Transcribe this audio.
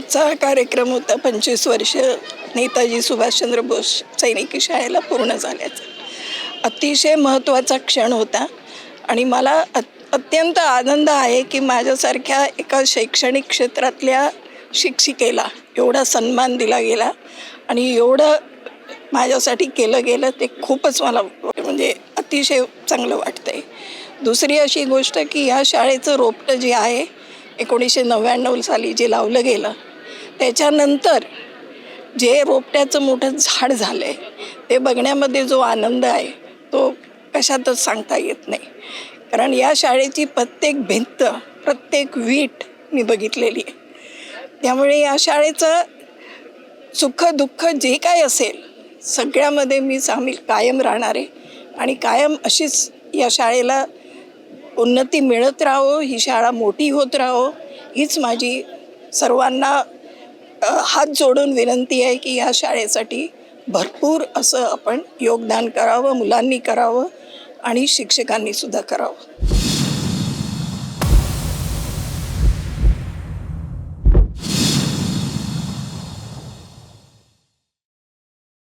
आजचा हा कार्यक्रम होता. पंचवीस वर्ष नेताजी सुभाषचंद्र बोस सैनिकी शाळेला पूर्ण झाल्याचा. अतिशय महत्त्वाचा क्षण होता. आणि मला अत्यंत आनंद आहे की माझ्यासारख्या एका शैक्षणिक क्षेत्रातल्या शिक्षिकेला एवढा सन्मान दिला गेला. आणि एवढं माझ्यासाठी केलं गेलं ते खूपच मला म्हणजे अतिशय चांगलं वाटतं आहे दुसरी अशी गोष्ट की ह्या शाळेचं रोपटं जे आहे एकोणीसशे नव्याण्णव साली जे लावलं गेलं त्याच्यानंतर जे रोपट्याचं मोठं झाड झालं आहे ते बघण्यामध्ये जो आनंद आहे तो कशातच सांगता येत नाही. कारण या शाळेची प्रत्येक भिंत प्रत्येक वीट मी बघितलेली आहे. त्यामुळे या शाळेचं सुख दुःख जे काय असेल सगळ्यामध्ये मी सामील कायम राहणार आहे. आणि कायम अशीच या शाळेला उन्नती मिळत राहो ही शाळा मोठी होत राहो हीच माझी सर्वांना हात जोडून विनंती आहे की या शाळेसाठी भरपूर असं आपण योगदान करावं मुलांनी करावं आणि शिक्षकांनी सुद्धा करावं.